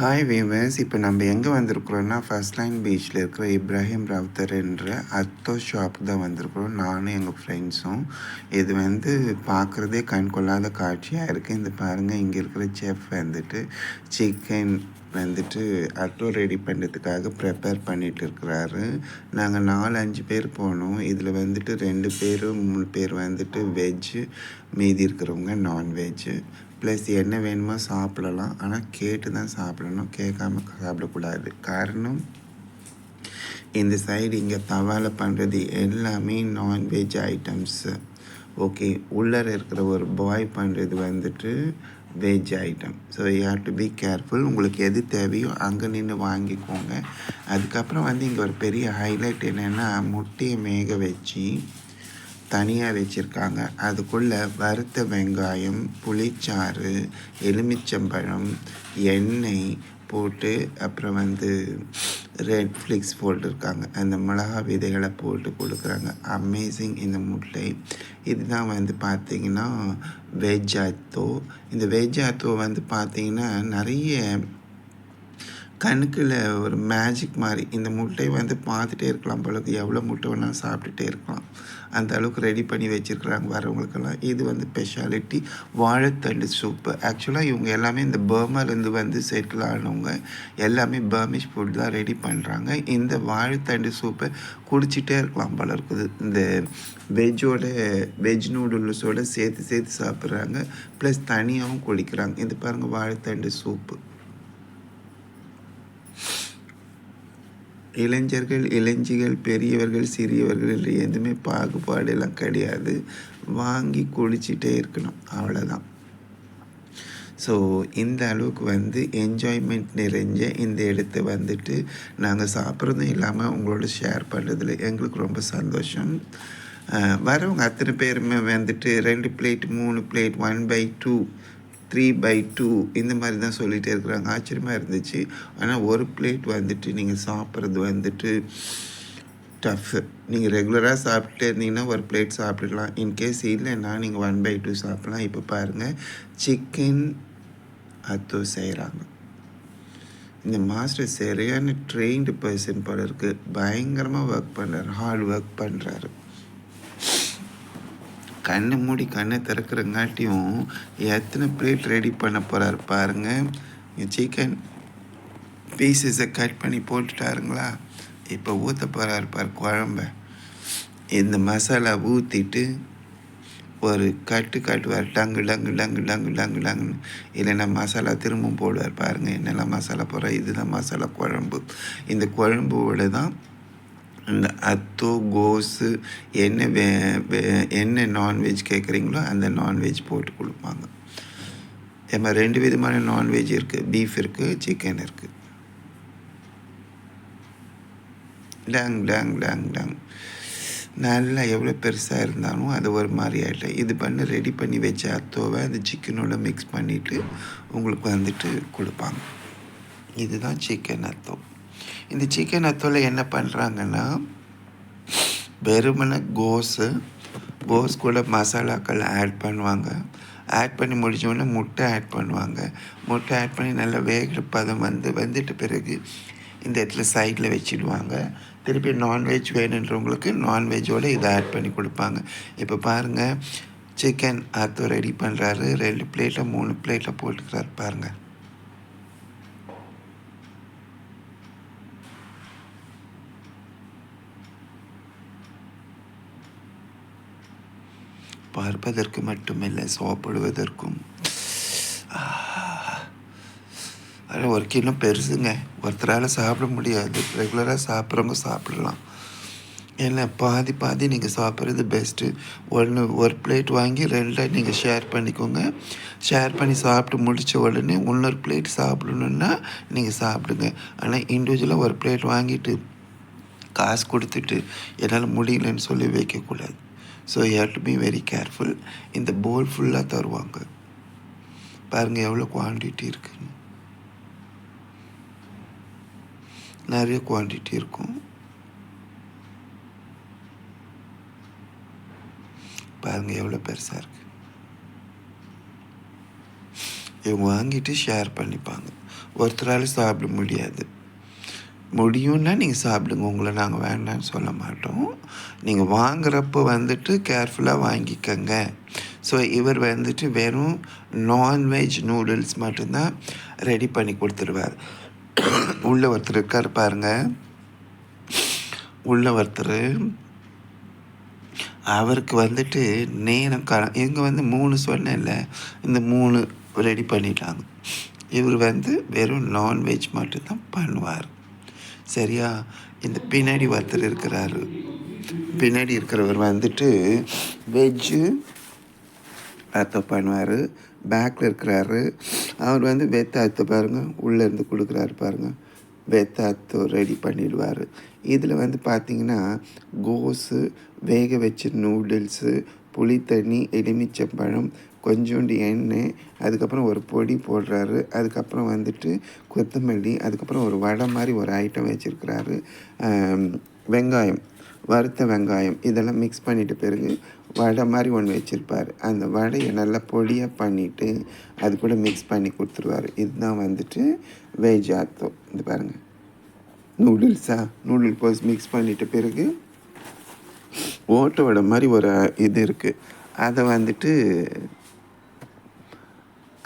Hi viewers இப்போ நம்ம எங்கே வந்திருக்கிறோன்னா ஃபர்ஸ்ட் லைன் பீச்சில் இருக்கிற இப்ராஹிம் ராவுத்தர் என்ற அத்தோ ஷாப் தான் வந்திருக்கிறோம். நானும் எங்கள் ஃப்ரெண்ட்ஸும் இது வந்து பார்க்குறதே கண் கொள்ளாத காட்சியாக இருக்குது இந்த பாருங்கள் இங்கே இருக்கிற செஃப் வந்துட்டு சிக்கன் வந்துட்டு அட்டோ ரெடி பண்ணுறதுக்காக ப்ரிப்பேர் பண்ணிகிட்டு இருக்கிறாரு. நாங்கள் நாலு அஞ்சு பேர் போனோம். இதில் வந்துட்டு ரெண்டு பேர் மூணு பேர் வந்துட்டு வெஜ்ஜு மீதி இருக்கிறவங்க நான்வெஜ்ஜு ப்ளஸ் என்ன வேணுமோ சாப்பிடலாம். ஆனால் கேட்டு தான் சாப்பிடணும். கேட்காம சாப்பிடக்கூடாது. காரணம் இந்த சைடு இங்கே தவால பண்ணுறது எல்லாமே நான்வெஜ் ஐட்டம்ஸு ஓகே உள்ளர இருக்கிற ஒரு பாய் பண்ணுறது வந்துட்டு veg item so you have to be careful உங்களுக்கு எது தேவையோ அங்கே நின்று வாங்கிக்கோங்க. அதுக்கப்புறம் வந்து இங்கே ஒரு பெரிய ஹைலைட் என்னென்னா முட்டையை மேக வச்சு தனியாக வச்சுருக்காங்க. அதுக்குள்ளே வறுத்த வெங்காயம் புளிச்சாறு எலுமிச்சம்பழம் எண்ணெய் போட்டு அப்புறம் வந்து ரெட் ஃப்ளிக்ஸ் போட்டிருக்காங்க. அந்த மிளகா விதைகளை போட்டு கொடுக்குறாங்க. அமேசிங் இந்த முட்டை. இதுதான் வந்து பார்த்திங்கன்னா வெஜ் ஆத்தோ இந்த வெஜ் ஆத்தோ வந்து பார்த்திங்கன்னா நிறைய கணுக்கில் ஒரு மேஜிக் மாதிரி. இந்த முட்டை வந்து பார்த்துட்டே இருக்கலாம் போலக்கு எவ்வளோ முட்டை வேணால் சாப்பிட்டுட்டே இருக்கலாம். அந்த அளவுக்கு ரெடி பண்ணி வச்சுருக்குறாங்க வரவங்களுக்கெல்லாம் இது வந்து ஸ்பெஷாலிட்டி வாழைத்தண்டு சூப்பு ஆக்சுவலாக இவங்க எல்லாமே இந்த பர்மாலேருந்து வந்து செட்டில் ஆனவங்க. எல்லாமே பர்மிஷ் ஃபுட் தான் ரெடி பண்ணுறாங்க இந்த வாழைத்தண்டு சூப்பை குடிச்சிட்டே இருக்கலாம் போல இருக்குது. இந்த வெஜ்ஜோட வெஜ் நூடுல்ஸோடு சேர்த்து சேர்த்து சாப்பிட்றாங்க. ப்ளஸ் தனியாகவும் குளிக்கிறாங்க இது பாருங்கள் வாழைத்தண்டு சூப்பு இளைஞர்கள் இளைஞிகள் பெரியவர்கள் சிறியவர்கள் என்று எதுவுமே பாகுபாடெல்லாம் கிடையாது. வாங்கி குளிச்சுட்டே இருக்கணும். அவ்வளோதான் ஸோ இந்த அளவுக்கு வந்து என்ஜாய்மெண்ட் நிறைஞ்ச இந்த இடத்த வந்துட்டு நாங்கள் சாப்பிட்றதும் இல்லாமல் உங்களோட ஷேர் பண்ணுறதுல எங்களுக்கு ரொம்ப சந்தோஷம். வரவங்க அத்தனை பேருமே வந்துட்டு ரெண்டு பிளேட் மூணு plate one by two three by two இந்த மாதிரி தான் சொல்லிகிட்டே இருக்கிறாங்க. ஆச்சரியமாக இருந்துச்சு. ஆனால் ஒரு பிளேட் வந்துட்டு நீங்கள் சாப்பிட்றது வந்துட்டு டஃப்பு நீங்கள் ரெகுலராக சாப்பிட்டுட்டே இருந்தீங்கன்னா ஒரு பிளேட் சாப்பிடலாம். இன்கேஸ் இல்லைன்னா நீங்கள் ஒன் பை டூ சாப்பிட்லாம். இப்போ பாருங்கள் சிக்கன் அத்தோ செய்கிறாங்க இந்த மாஸ்டர் சரியான ட்ரெயின்டு பர்சன் போல இருக்குது பயங்கரமாக ஒர்க் பண்ணுறாரு ஹார்ட் ஒர்க் பண்ணுறாரு கண்ணை மூடி கண்ணை திறக்கிறங்காட்டியும் எத்தனை பிளேட் ரெடி பண்ண போகிறாரு பாருங்கள் சிக்கன் பீசஸை கட் பண்ணி போட்டுட்டாருங்களா? இப்போ ஊற்ற போகிறாரு பார் குழம்ப. இந்த மசாலா ஊற்றிட்டு ஒரு கட்டு கட்டுவார் டங்கு டங்கு டங்கு டங்கு டங்கு டங்குன்னு இல்லைன்னா மசாலா திரும்பவும் போடுவார் பாருங்கள் என்னெல்லாம் மசாலா போடுற? இதுதான் மசாலா குழம்பு. இந்த குழம்போட தான் இந்த அத்தோ கோஸு என்ன வே என்ன நான்வெஜ் கேட்குறீங்களோ அந்த நான்வெஜ் போட்டு கொடுப்பாங்க. ஏமா ரெண்டு விதமான நான்வெஜ் இருக்குது பீஃப் இருக்குது சிக்கன் இருக்குது டேங் டேங் டேங் டேங் நல்லா எவ்வளோ பெருசாக இருந்தாலும் அது ஒரு மாதிரி ஆகிட்டேன் இது பண்ணி ரெடி பண்ணி வச்ச அத்தோவை அந்த சிக்கனோட மிக்ஸ் பண்ணிவிட்டு உங்களுக்கு வந்துட்டு கொடுப்பாங்க. இதுதான் சிக்கன் அத்தோ. இந்த சிக்கன் அத்தோவில் என்ன பண்ணுறாங்கன்னா வெறுமனை கோஸு கோஸ் கூட மசாலாக்கள் ஆட் பண்ணுவாங்க. ஆட் பண்ணி முடித்தோடனே முட்டை ஆட் பண்ணுவாங்க. முட்டை ஆட் பண்ணி நல்லா வேகிற பதம் வந்து வந்துட்ட பிறகு இந்த இடத்துல சைடில் வச்சிடுவாங்க. திருப்பி நான்வெஜ் வேணுன்றவங்களுக்கு நான்வெஜ்ஜோடு இதை ஆட் பண்ணி கொடுப்பாங்க. இப்போ பாருங்கள் சிக்கன் அத்தோ ரெடி பண்ணுறாரு ரெண்டு பிளேட்டில் மூணு பிளேட்டில் போட்டுக்கிறாரு பாருங்கள் பார்ப்பதற்கு மட்டுமில்லை சாப்பிடுவதற்கும் ஆனால் ஒரு கிலோ பெருசுங்க. ஒருத்தரால் சாப்பிட முடியாது. ரெகுலராக சாப்பிட்றவங்க சாப்பிடலாம். ஏன்னா பாதி பாதி நீங்கள் சாப்பிட்றது பெஸ்ட்டு ஒன்று ஒரு பிளேட் வாங்கி ரெண்டாக நீங்கள் ஷேர் பண்ணிக்கோங்க. ஷேர் பண்ணி சாப்பிட்டு முடித்த உடனே இன்னொரு பிளேட் சாப்பிடணுன்னா நீங்கள் சாப்பிடுங்க. ஆனால் இண்டிவிஜுவலாக ஒரு பிளேட் வாங்கிட்டு காசு கொடுத்துட்டு என்னால் முடியலன்னு சொல்லி வைக்கக்கூடாது. So you to be very careful இந்த போல் ஃபுல்லாக தருவாங்க பாருங்கள் எவ்வளோ குவான்டிட்டி இருக்குன்னு. நிறைய குவான்டிட்டி இருக்கும். பாருங்கள் எவ்வளோ பெருசாக இருக்குது இவங்க வாங்கிட்டு ஷேர் பண்ணிப்பாங்க. ஒருத்தரால் சாப்பிட முடியாது. முடியும்னா நீங்கள் சாப்பிடுங்க. உங்களை நாங்கள் வேண்டாம்னு சொல்ல மாட்டோம். நீங்கள் வாங்குறப்போ வந்துட்டு கேர்ஃபுல்லாக வாங்கிக்கோங்க. ஸோ இவர் வந்துட்டு வெறும் நான்வெஜ் நூடுல்ஸ் மட்டும்தான் ரெடி பண்ணி கொடுத்துருவார். உள்ள ஒருத்தர் இருக்கார் பாருங்க. உள்ள ஒருத்தர். அவருக்கு வந்துட்டு நேரம் க இங்கே வந்து மூணு சொன்னேன்ல இந்த மூணு ரெடி பண்ணிட்டாங்க. இவர் வந்து வெறும் நான்வெஜ் மட்டும்தான் பண்ணுவார். சரியா? இந்த பின்னாடி ஒருத்தர் இருக்கிறாரு. பின்னாடி இருக்கிறவர் வந்துட்டு வெஜ்ஜு அத்தை பண்ணுவார் பேக்கில் இருக்கிறாரு. அவர் வந்து வெத்த அத்தை பாருங்கள் உள்ளேருந்து கொடுக்குறாரு பாருங்கள் வெத்த அத்தை ரெடி பண்ணிடுவார். இதில் வந்து பார்த்திங்கன்னா கோஸு வேக வச்ச நூடுல்ஸு புளி தண்ணி எலுமிச்சம்பழம் கொஞ்சோண்டு எண்ணெய் அதுக்கப்புறம் ஒரு பொடி போடுறாரு. அதுக்கப்புறம் வந்துட்டு கொத்தமல்லி அதுக்கப்புறம் ஒரு வடை மாதிரி ஒரு ஐட்டம் வச்சுருக்கிறாரு. வெங்காயம். வறுத்த வெங்காயம் இதெல்லாம் மிக்ஸ் பண்ணிவிட்டு பிறகு வடை மாதிரி ஒன்று வச்சுருப்பார். அந்த வடையை நல்லா பொடியாக பண்ணிவிட்டு அது கூட மிக்ஸ் பண்ணி கொடுத்துருவார். இதுதான் வந்துட்டு வெஜ் ஆத்தோ இது பாருங்கள் நூடுல்ஸா நூடுல் போஸ் மிக்ஸ் பண்ணிட்ட பிறகு ஓட்ட வடை மாதிரி ஒரு இது இருக்குது அதை வந்துட்டு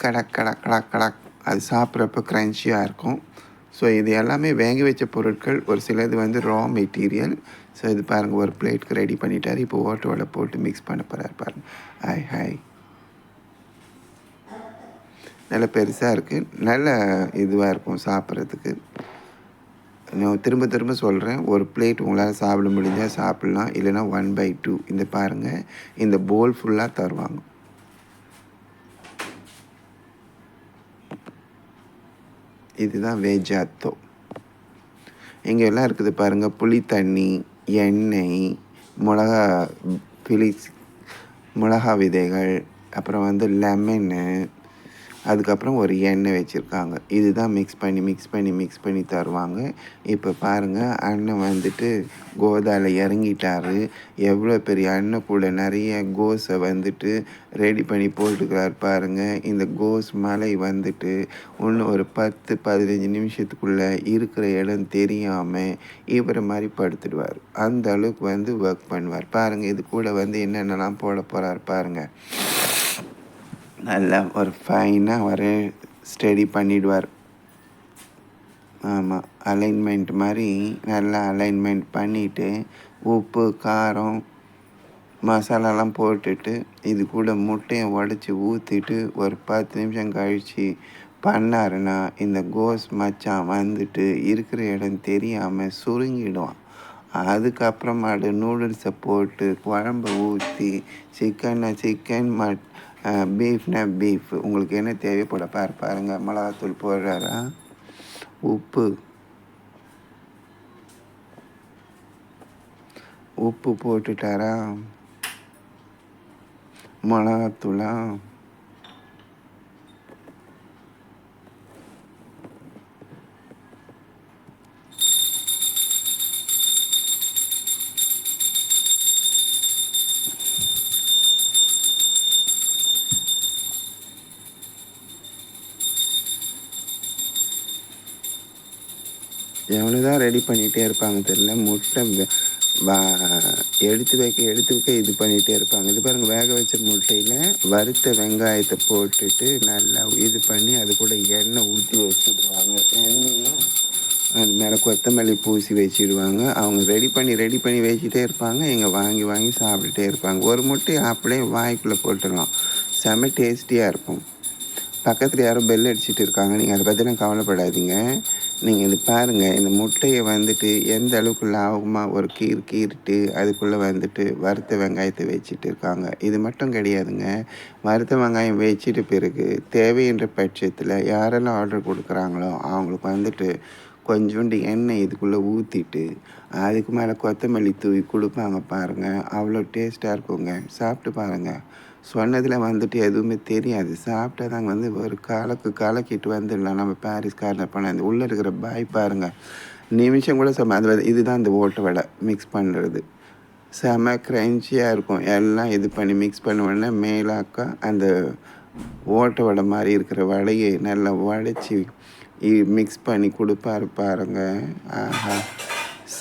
கடக் கடக் கடக் கடக் அது சாப்பிட்றப்ப க்ரன்ச்சியாக இருக்கும். ஸோ இது எல்லாமே வேக வச்ச பொருட்கள். ஒரு சிலது வந்து ரா மெட்டீரியல் ஸோ இது பாருங்கள் ஒரு பிளேட்க்கு ரெடி பண்ணிட்டார். இப்போ ஓட்டோட போட்டு மிக்ஸ் பண்ண போகிறார் பாருங்கள் ஹாய் ஹாய் நல்ல பெருசாக இருக்குது நல்ல இதுவாக இருக்கும் சாப்பிட்றதுக்கு. நான் திரும்ப திரும்ப சொல்கிறேன் ஒரு பிளேட் உங்களால் சாப்பிட முடிஞ்சால் சாப்பிட்லாம். இல்லைனா ஒன் பை டூ இந்த பாருங்கள் இந்த போல் ஃபுல்லாக தருவாங்க. இதுதான் வேஜாத்தோ இங்கே எல்லாம் இருக்குது பாருங்கள் புளி தண்ணி எண்ணெய் மிளகா பிளி மிளகா விதைகள் அப்புறம் வந்து லெமனு அதுக்கப்புறம் ஒரு எண்ணெய் வச்சுருக்காங்க. இதுதான் மிக்ஸ் பண்ணி மிக்ஸ் பண்ணி மிக்ஸ் பண்ணி தருவாங்க. இப்போ பாருங்கள் அண்ணன் வந்துட்டு கோதாவில் இறங்கிட்டாரு. எவ்வளோ பெரிய அண்ணன் கூட நிறைய கோஸை வந்துட்டு ரெடி பண்ணி போட்டுக்கிறார் பாருங்கள் இந்த கோஸ் மலை வந்துட்டு இன்னும் ஒரு பத்து பதினஞ்சு நிமிஷத்துக்குள்ளே இருக்கிற இடம் தெரியாமல் இவரை மாதிரி படுத்துடுவார். அந்த அளவுக்கு வந்து ஒர்க் பண்ணுவார். பாருங்கள் இது கூட வந்து என்னென்னலாம் போட போகிறார் பாருங்கள் நல்லா ஒரு ஃபைனாக ஒரே ஸ்டடி பண்ணிடுவார். ஆமாம் அலைன்மெண்ட் மாதிரி நல்லா அலைன்மெண்ட் பண்ணிவிட்டு உப்பு காரம் மசாலாலாம் போட்டுட்டு இது கூட முட்டையை உடச்சி ஊற்றிட்டு ஒரு பத்து நிமிஷம் கழித்து பண்ணாருன்னா இந்த கோஸ் மச்சான் வந்துட்டு இருக்கிற இடம் தெரியாமல் சுருங்கிடுவான். அதுக்கப்புறமாடு நூடுல்ஸை போட்டு குழம்ப ஊற்றி சிக்கனை சிக்கன் மட் பீஃப்னா பீஃப். உங்களுக்கு என்ன தேவைப்பட பார் பாருங்கள் மிளகாத்தூள் போடுறாரா? உப்பு. உப்பு போட்டுட்டாரா? மிளகாத்தூளா? எவ்வளோ தான் ரெடி பண்ணிகிட்டே இருப்பாங்க தெரில முட்டை எடுத்து வைக்க எடுத்து வைக்க இது பண்ணிகிட்டே இருப்பாங்க. இது பாருங்கள் வேக வச்ச முட்டையில் வறுத்த வெங்காயத்தை போட்டுட்டு நல்லா இது பண்ணி அது கூட எண்ணெய் ஊற்றி வச்சுடுவாங்க. எண்ணெயும் அது மேலே கொத்தமல்லி பூசி வச்சிடுவாங்க. அவங்க ரெடி பண்ணி ரெடி பண்ணி வச்சுட்டே இருப்பாங்க. இங்கே வாங்கி வாங்கி சாப்பிட்டுட்டே இருப்பாங்க. ஒரு முட்டை அப்படியே வாய்க்குள்ளே போட்டுடலாம். செம்ம டேஸ்டியாக இருக்கும். பக்கத்தில் யாரும் பெல் அடிச்சுட்டு இருக்காங்க. நீங்கள் அதை பற்றிலாம் கவலைப்படாதீங்க. நீங்கள் இது பாருங்கள் இந்த முட்டையை வந்துட்டு எந்த அளவுக்கு லாபமாக ஒரு கீர் கீறிட்டு அதுக்குள்ளே வந்துட்டு வறுத்த வெங்காயத்தை வச்சுட்டு இருக்காங்க. இது மட்டும் கிடையாதுங்க. வறுத்த வெங்காயம் வச்சுட்டு பிறகு தேவைன்ற பட்சத்தில் யாரெல்லாம் ஆர்டர் கொடுக்குறாங்களோ அவங்களுக்கு வந்துட்டு கொஞ்சோண்டு எண்ணெய் இதுக்குள்ளே ஊற்றிட்டு அதுக்கு மேலே கொத்தமல்லி தூவி கொடுப்பாங்க பாருங்கள் அவ்வளோ டேஸ்ட்டாக இருக்குங்க. சாப்பிட்டு பாருங்கள் சொன்னதில் வந்துட்டு எதுவுமே தெரியாது. சாப்பிட்டா தாங்க வந்து ஒரு காலக்கு கலக்கிட்டு வந்துடலாம். நம்ம பாரிஸ் கார்னர் பண்ண உள்ளே இருக்கிற பாய் பாருங்கள் நிமிஷம் கூட செம்ம அது இதுதான் இந்த ஓட்டு வடை. மிக்ஸ் பண்ணுறது செம க்ரன்ச்சியாக இருக்கும். எல்லாம் இது பண்ணி மிக்ஸ் பண்ண உடனே மேலாக்கா அந்த ஓட்ட வடை மாதிரி இருக்கிற வடையை நல்லா உடச்சி மிக்ஸ் பண்ணி கொடுப்பாரு பாருங்கள் ஆஹா.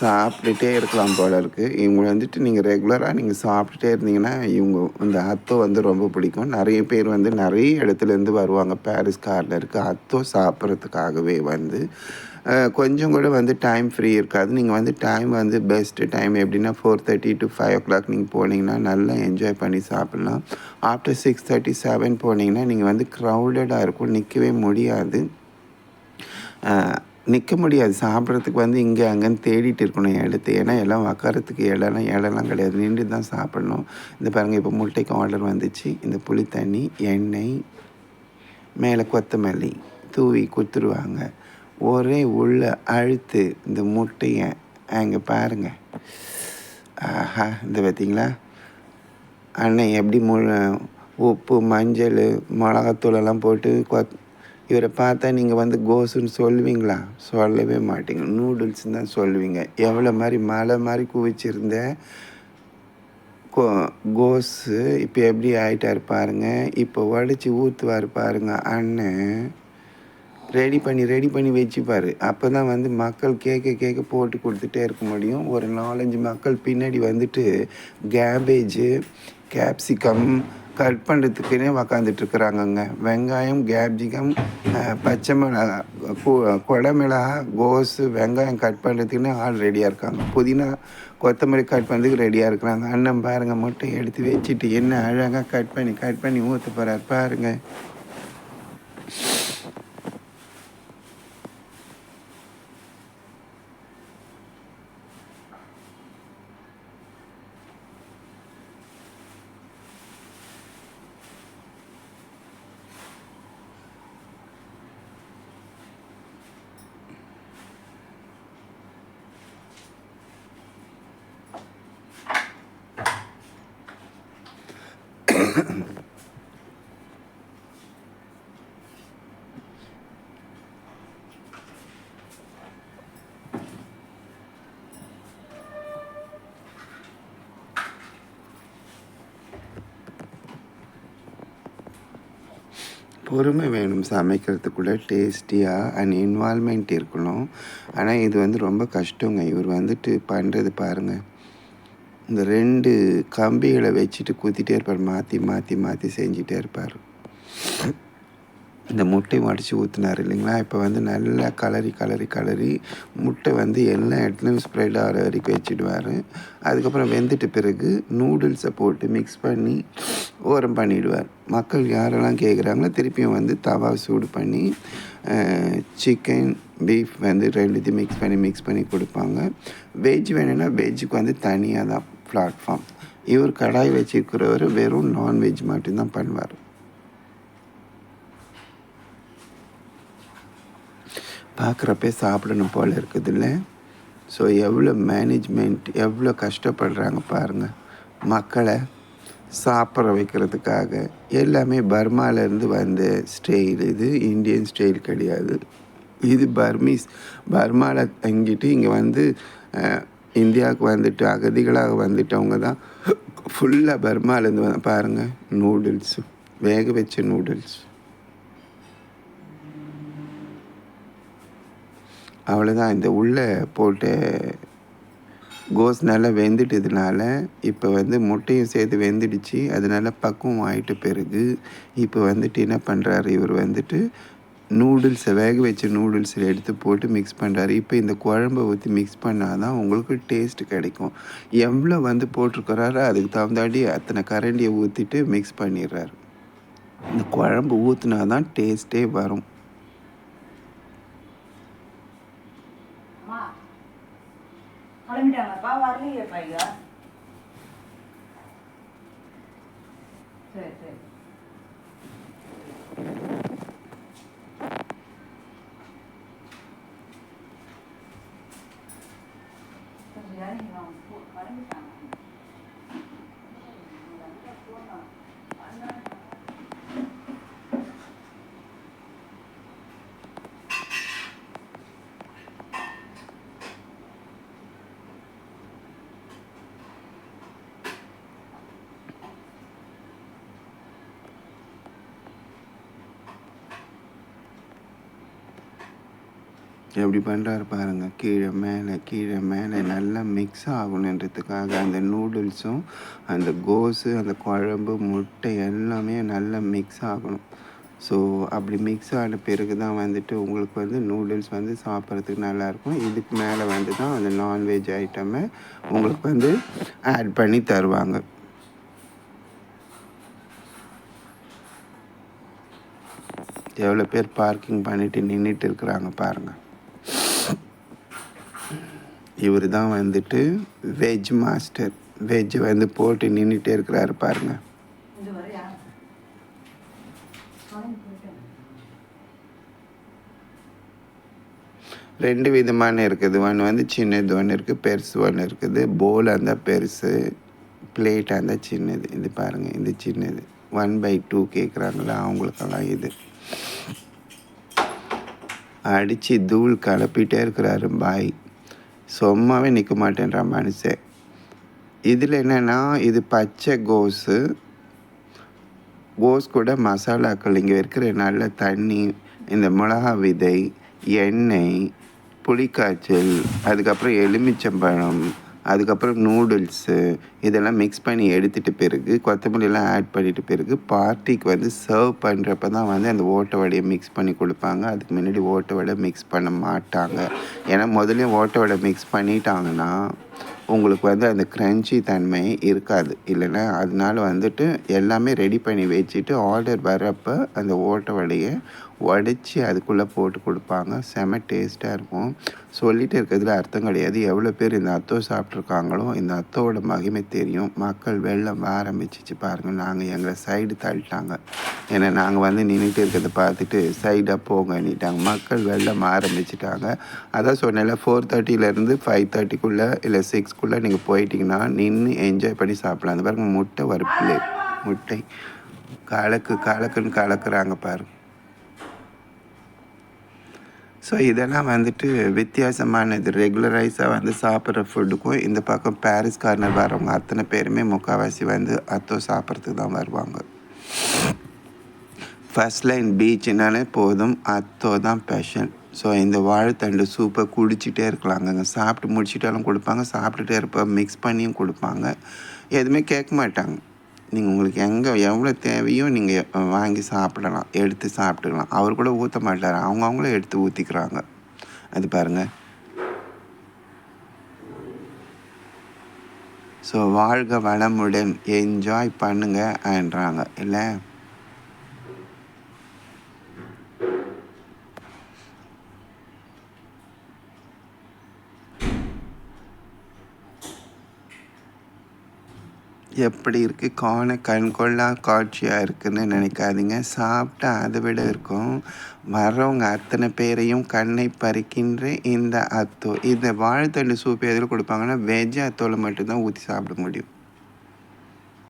சாப்பிட்டுட்டே இருக்கலாம் போல இருக்குது இவங்க வந்துட்டு நீங்கள் ரெகுலராக நீங்கள் சாப்பிட்டுட்டே இருந்தீங்கன்னா இவங்க இந்த அத்தோ வந்து ரொம்ப பிடிக்கும். நிறைய பேர் வந்து நிறைய இடத்துலேருந்து வருவாங்க. பாரிஸ் கார்லருக்கு அத்தோ சாப்பிட்றதுக்காகவே வந்து கொஞ்சம் கூட வந்து டைம் ஃப்ரீ இருக்காது. நீங்கள் வந்து டைம் வந்து பெஸ்ட்டு டைம் எப்படின்னா four thirty to five o'clock நீங்கள் போனீங்கன்னா நல்லா என்ஜாய் பண்ணி சாப்பிட்லாம். ஆஃப்டர் சிக்ஸ் தேர்ட்டி செவன் போனீங்கன்னா நீங்கள் வந்து க்ரௌடடாக இருக்கும். நிற்கவே முடியாது. நிற்க முடியாது. சாப்பிட்றதுக்கு வந்து இங்கே அங்கேன்னு தேடிட்டு இருக்கணும். இடத்து ஏன்னா எல்லாம் உக்காரத்துக்கு இடம்லாம் இடம்லாம் கிடையாது. நின்று தான் சாப்பிடணும். இந்த பாருங்கள் இப்போ முட்டைக்கு ஆர்டர் வந்துச்சு. இந்த புளி தண்ணி எண்ணெய் மேலே கொத்தமல்லி தூவி கொடுத்துருவாங்க. ஒரே உள்ள அழுத்து இந்த முட்டையை அங்கே பாருங்க. ஆஹா இந்த பார்த்தீங்களா அண்ணன் எப்படி மு உப்பு மஞ்சள் மிளகாத்தூள் எல்லாம் போட்டு கொத் இவரை பார்த்தா நீங்கள் வந்து கோஸுன்னு சொல்லுவீங்களா? சொல்லவே மாட்டீங்க. நூடுல்ஸ் தான் சொல்லுவீங்க. எவ்வளோ மாதிரி மழை மாதிரி குவிச்சிருந்த கோ கோஸு இப்போ எப்படி ஆயிட்டார் பாருங்க. இப்போ உடச்சி ஊற்றுவார் பாருங்க அண்ணன். ரெடி பண்ணி ரெடி பண்ணி வச்சுப்பார். அப்போ தான் வந்து மக்கள் கேட்க கேட்க போட்டு கொடுத்துட்டே இருக்க முடியும். ஒரு நாலஞ்சு மக்கள் பின்னாடி வந்துட்டு கேபேஜு கேப்சிகம் கட் பண்ணுறதுக்குன்னே உக்காந்துட்ருக்குறாங்கங்க வெங்காயம் கேப்சிகம் பச்சை மிளகா கு- கொடை மிளகா கோஸு வெங்காயம் கட் பண்ணுறதுக்குன்னே ஆள் ரெடியாக இருக்காங்க. புதினா கொத்தமல்லி கட் பண்ணுறதுக்கு ரெடியாக இருக்கிறாங்க. அண்ணன் பாருங்கள் மட்டும் எடுத்து வச்சுட்டு என்ன அழகாக கட் பண்ணி கட் பண்ணி ஊற்ற போகிறார் பாருங்கள் பொறுமை வேணும் சமைக்கிறதுக்குள்ளே டேஸ்டியாக அண்ட் இன்வால்மெண்ட் இருக்கணும். ஆனால் இது வந்து ரொம்ப கஷ்டங்க. இவர் வந்துட்டு பண்ணுறது பாருங்கள் இந்த ரெண்டு கம்பிகளை வச்சுட்டு குத்திட்டே இருப்பார். மாற்றி மாற்றி மாற்றி செஞ்சிட்டே இருப்பார். இந்த முட்டை உடச்சி ஊற்றினார் இல்லைங்களா? இப்போ வந்து நல்லா கலரி கலரி கலரி முட்டை வந்து எல்லா இடத்துலையும் ஸ்ப்ரெட் ஆகிற வரைக்கும் வச்சுடுவார். அதுக்கப்புறம் வெந்துட்ட பிறகு நூடுல்ஸை போட்டு மிக்ஸ் பண்ணி ஓரம் பண்ணிவிடுவார் மக்கள் யாரெல்லாம் கேட்குறாங்களோ திருப்பியும் வந்து தவா சூடு பண்ணி சிக்கன் பீஃப் வந்து ரெண்டுத்தையும் மிக்ஸ் பண்ணி மிக்ஸ் பண்ணி கொடுப்பாங்க. வெஜ் வேணும்னா வெஜ்ஜுக்கு வந்து தனியாக தான் பிளாட்ஃபார்ம் இவர் கடாய் வச்சுருக்கிறவர் வெறும் நான்வெஜ் மட்டும்தான் பண்ணுவார். பார்க்குறப்பே சாப்பிடணும் போல் இருக்குதுல்ல? ஸோ எவ்வளோ மேனேஜ்மெண்ட் எவ்வளோ கஷ்டப்படுறாங்க பாருங்கள் மக்களை சாப்பிட வைக்கிறதுக்காக. எல்லாமே பர்மாலேருந்து வந்த ஸ்டைல் இது. இந்தியன் ஸ்டைல் கிடையாது. இது பர்மீஸ். பர்மாவில் தங்கிட்டு இங்கே வந்து இந்தியாவுக்கு வந்துட்டு அகதிகளாக வந்துட்டவங்க தான். ஃபுல்லாக பர்மாலேருந்து வந்து பாருங்கள் நூடுல்ஸு வேக வச்ச நூடுல்ஸ் அவ்வளோதான் இந்த உள்ளே போட்டு கோஸ் நல்லா வெந்துட்டதுனால இப்போ வந்து முட்டையும் சேர்த்து வெந்துடுச்சு. அதனால பக்குவம் ஆகிட்டு பிறகு இப்போ வந்துட்டு என்ன பண்ணுறாரு இவர் வந்துட்டு நூடுல்ஸை வேக வச்ச நூடுல்ஸில் எடுத்து போட்டு மிக்ஸ் பண்ணுறாரு இப்போ இந்த குழம்பை ஊற்றி மிக்ஸ் பண்ணால் தான் உங்களுக்கு டேஸ்ட் கிடைக்கும். எவ்வளோ வந்து போட்டிருக்கிறாரோ அதுக்கு தகுந்தாடி அத்தனை கரண்டியை ஊற்றிட்டு மிக்ஸ் பண்ணிடுறாரு. இந்த குழம்பு ஊற்றினா தான் டேஸ்ட்டே வரும். கிளம்பிட்டாங்கப்பா வரலையேப்பா ஐயா. சரி சரி கொஞ்சம் இறங்கி வா, போ, கிளம்பிட்டாங்க எப்படி பண்ணுறாரு பாருங்க. கீழே மேலே கீழே மேலே நல்லா மிக்ஸ் ஆகணுன்றதுக்காக அந்த நூடுல்ஸும் அந்த கோஸு அந்த குழம்பு முட்டை எல்லாமே நல்லா மிக்ஸ் ஆகணும். ஸோ அப்படி மிக்ஸ் ஆன பிறகு தான் வந்துட்டு உங்களுக்கு வந்து நூடுல்ஸ் வந்து சாப்பிட்றதுக்கு நல்லாயிருக்கும் இதுக்கு மேலே வந்து தான் அந்த நான்வெஜ் ஐட்டமை உங்களுக்கு வந்து ஆட் பண்ணி தருவாங்க. எவ்வளோ பேர் பார்க்கிங் பண்ணிவிட்டு நின்றுட்டு இருக்கிறாங்க பாருங்கள் இவர் தான் வந்துட்டு வெஜ் மாஸ்டர் வெஜ் வந்து போட்டு நின்றுட்டே இருக்கிறாரு பாருங்க. ரெண்டு விதமான இருக்குது. ஒன்று வந்து சின்னது ஒன்று இருக்குது பெருசு ஒன்று இருக்குது. போல் அந்த பெருசு பிளேட் அந்த சின்னது. இது பாருங்கள் இது சின்னது. ஒன் பை டூ கேட்குறாங்களா அவங்களுக்கெல்லாம் இது. அடித்து தூள் கலப்பிட்டே இருக்கிறாரு பாய். சும்மாவே நிற்க மாட்டேன்றா மனுஷன் இதில் என்னென்னா இது பச்சை கோஸு. கோஸ் கூட மசாலாக்கள். இங்கே இருக்கிற நல்ல தண்ணி இந்த மிளகா விதை எண்ணெய் புளிக்காய்ச்சல் அதுக்கப்புறம் எலுமிச்சம்பழம் அதுக்கப்புறம் நூடுல்ஸு இதெல்லாம் மிக்ஸ் பண்ணி எடுத்துகிட்டு பிறகு கொத்தமல்லிலாம் ஆட் பண்ணிவிட்டு பிறகு பார்ட்டிக்கு வந்து சர்வ் பண்ணுறப்ப தான் வந்து அந்த ஓட்டை வடையை மிக்ஸ் பண்ணி கொடுப்பாங்க. அதுக்கு முன்னாடி ஓட்டை வடை மிக்ஸ் பண்ண மாட்டாங்க. ஏன்னா முதல்ல ஓட்டை வடை மிக்ஸ் பண்ணிட்டாங்கன்னா உங்களுக்கு வந்து அந்த க்ரன்ச்சி தன்மை இருக்காது இல்லைன்னா? அதனால வந்துட்டு எல்லாமே ரெடி பண்ணி வச்சுட்டு ஆர்டர் வர்றப்போ அந்த ஓட்டை வடையை உடச்சி அதுக்குள்ளே போட்டு கொடுப்பாங்க. செம டேஸ்ட்டாக இருக்கும். சொல்லிகிட்டு இருக்கிறதுல அர்த்தம் கிடையாது. எவ்வளோ பேர் இந்த அத்தோ சாப்பிட்ருக்காங்களோ இந்த அத்தோட மகிமை தெரியும். மக்கள் வெள்ளம் ஆரம்பிச்சிச்சு பாருங்கள் நாங்கள் எங்களை சைடு தள்ளிட்டாங்க. ஏன்னா நாங்கள் வந்து நின்றுட்டு இருக்கிறத பார்த்துட்டு சைடாக போங்கன்னிட்டாங்க மக்கள் வெள்ளம் ஆரம்பிச்சிட்டாங்க. அதான் சொன்னேன்ல ஃபோர் தேர்ட்டிலேருந்து ஃபைவ் தேர்ட்டிக்குள்ளே இல்லை சிக்ஸ் சிக்ஸ்க்குள்ளே நீங்கள் போயிட்டீங்கன்னா நின்று என்ஜாய் பண்ணி சாப்பிடலாம். அந்த பாருங்க முட்டை வறுப்பில். முட்டை. கலக்கு கலக்குன்னு கலக்குறாங்க பாருங்க. ஸோ இதெல்லாம் வந்துட்டு வித்தியாசமானது. ரெகுலரைஸாக வந்து சாப்பிட்ற ஃபுட்டுக்கும் இந்த பக்கம் பாரிஸ் கார்னர் வரவங்க அத்தனை பேருமே முக்கால்வாசி வந்து அத்தோ சாப்பிட்றதுக்கு தான் வருவாங்க. ஃபர்ஸ்ட் லைன் பீச்சுனாலே போதும். அத்தோ தான் ஸ்பெஷல் ஸோ இந்த வாழைத்தண்டு சூப்பை குடிச்சிட்டே இருக்கலாங்கங்க. சாப்பிட்டு முடிச்சிட்டாலும் கொடுப்பாங்க. சாப்பிட்டுட்டே இருப்ப மிக்ஸ் பண்ணியும் கொடுப்பாங்க. எதுவுமே கேட்க மாட்டாங்க. நீங்கள் உங்களுக்கு எங்கே எவ்வளோ தேவையோ நீங்கள் வாங்கி சாப்பிடலாம். எடுத்து சாப்பிட்டுக்கலாம். அவர் கூட ஊற்ற மாட்டார். அவங்க அவங்களும் எடுத்து ஊற்றிக்கிறாங்க அது பாருங்கள் ஸோ வாழ்க வளமுடன். என்ஜாய் பண்ணுங்க என்றாங்க. இல்லை? எப்படி இருக்குது காண கண்கொள்ளா காட்சியாக இருக்குன்னு நினைக்காதீங்க. சாப்பிட்டா அதை விட இருக்கும். வர்றவங்க அத்தனை பேரையும் கண்ணை பறிக்கின்ற இந்த அத்தோ இந்த வாழைத்தண்டு சூப் எதில் கொடுப்பாங்கன்னா வெஜ் அத்தோவில் மட்டும்தான் ஊற்றி சாப்பிட முடியும்.